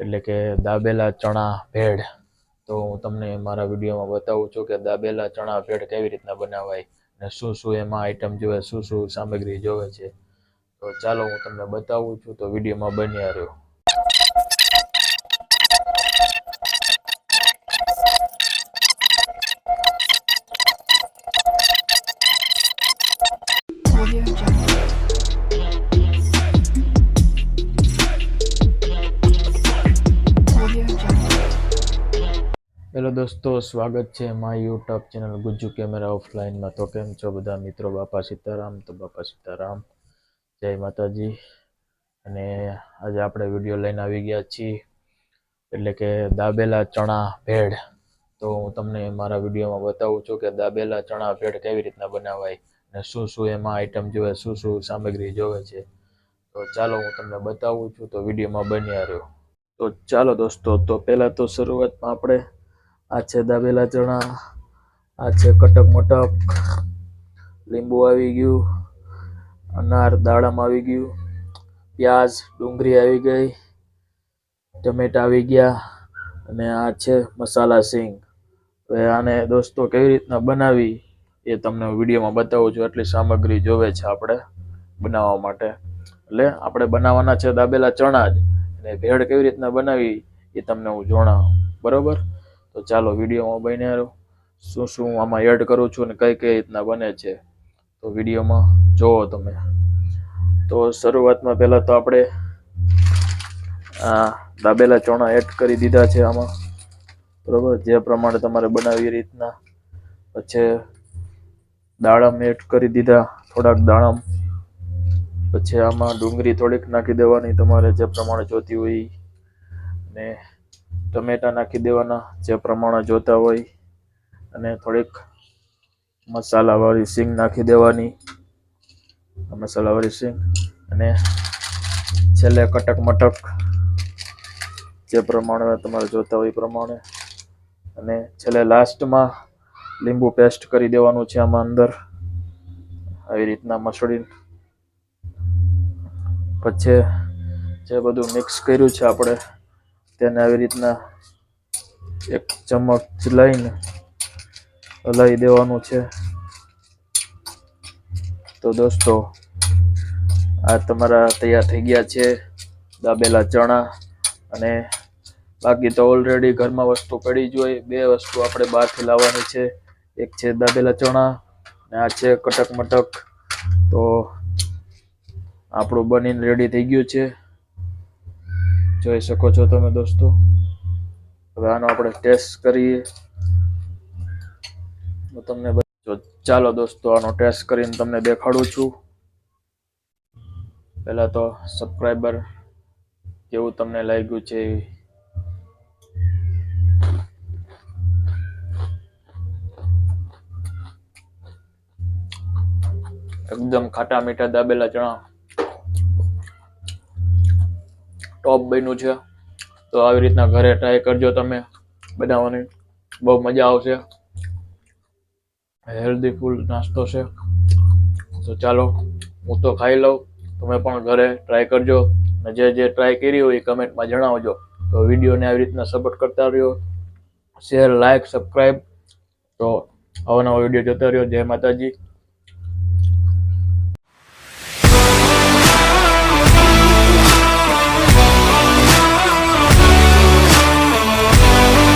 એટલે કે દાબેલા ચણા ભેળ. તો હું તમને મારા વિડીયોમાં બતાવું છું કે દાબેલા ચણા ભેળ કેવી રીતના બનાવાય અને શું શું એમાં આઈટમ જોવે, શું શું સામગ્રી જોવે છે. તો ચાલો હું તમને બતાવું છું તો વિડીયોમાં બન્યા રહ્યો. Audio. હેલો દોસ્તો, સ્વાગત છે મારી યુટ્યુબ ચેનલ ગુજ્જુ કેમેરા ઓફલાઈનમાં. તો કેમ છો બધા મિત્રો? બાપા સીતારામ, તો બાપા સીતારામ. જય માતાજી. અને આજે આપણે વીડિયો લઈને આવી ગયા છીએ, એટલે કે દાબેલા ચણા ભેળ. તો હું તમને મારા વિડીયોમાં બતાવું છું કે દાબેલા ચણા ભેળ કેવી રીતના બનાવાય અને શું શું એમાં આઈટમ જોવે, શું શું સામગ્રી જોવે છે. તો ચાલો હું તમને બતાવું છું, તો વિડીયોમાં બન્યા રહ્યો. તો ચાલો દોસ્તો, તો પહેલાં તો શરૂઆતમાં આપણે આ છે દાબેલા ચણા, આ છે કટક મટક, લીંબુ આવી ગયું, અનાર દાડમ આવી ગયું, પ્યાજ, ડુંગળી આવી ગઈ, ટમેટા આવી ગયા અને આ છે મસાલા સિંગ. હવે આને દોસ્તો કેવી રીતના બનાવી એ તમને વિડીયોમાં બતાવું છું એટલી સામગ્રી જોવે છે આપણે બનાવવા માટે. એટલે આપણે બનાવવાના છે દાબેલા ચણા જ. અને ભેળ કેવી રીતના બનાવી એ તમને હું જણાવું. બરોબર? તો ચાલો વિડીયોમાં બને રહો શું શું આમાં એડ કરું છું અને કઈ કઈ રીતના બને છે? તો વિડીયોમાં જોવો તમે. તો શરૂઆતમાં પહેલાં તો આપણે, આ દાબેલા ચણા એડ કરી દીધા છે આમાં. બરોબર? જે પ્રમાણે તમારે બનાવી રીતના. પછી દાડમ એડ કરી દીધા, થોડાક દાડમ. પછી આમાં ડુંગળી થોડીક નાખી દેવાની તમારે જે પ્રમાણે જોતી હોય ને ટમેટા નાખી દેવાના, જે પ્રમાણે જોતા હોય. અને થોડીક મસાલાવાળી સિંગ નાખી દેવાની. મસાલાવાળી સિંગ. અને છેલ્લે કટક મટક, જે પ્રમાણે તમારે જોતા હોય એ પ્રમાણે. અને છેલ્લે લાસ્ટમાં લીંબુ પેસ્ટ કરી દેવાનું છે આમાં અંદર. આવી રીતના મસળી પછી જે બધું મિક્સ કર્યું છે આપણે તેને આવી રીતના એક ચમચ લઈને હલાવી દેવાનું છે. તો દોસ્તો, આ તમારા તૈયાર થઈ ગયા છે દાબેલા ચણા અને બાકી તો ઓલરેડી ઘરમાં વસ્તુ પડી જ હોય, બે વસ્તુ આપણે બહારથી લાવવાની છે. એક છે દાબેલા ચણા અને આ છે કટક મટક. તો આપણું બનીને રેડી થઈ ગયું છે. જોઈ શકો છો તમે દોસ્તો. હવે આનો આપણે ટેસ્ટ કરીએ. હું તમને બ- ચાલો દોસ્તો, આનો ટેસ્ટ કરીને તમને દેખાડું છું. પહેલાં તો સબસ્ક્રાઈબર કેવું તમને લાગ્યું છે? એકદમ ખાટા મીઠા દાબેલા ચણા. ટોપ બન્યું છે. તો આવી રીતના ઘરે ટ્રાય કરજો તમે બનાવવાની. બહુ મજા આવશે. હેલ્ધી ફૂલ નાસ્તો છે. તો ચાલો, હું તો ખાઈ લઉં. તમે પણ ઘરે ટ્રાય કરજો. અને જે જે ટ્રાય કરી હોય એ કમેન્ટમાં જણાવજો. તો વિડીયોને આવી રીતના સપોર્ટ કરતા રહ્યો. શેર લાઇક સબસ્ક્રાઈબ તો આવા નવા વીડિયો જોતા રહ્યો. જય માતાજી.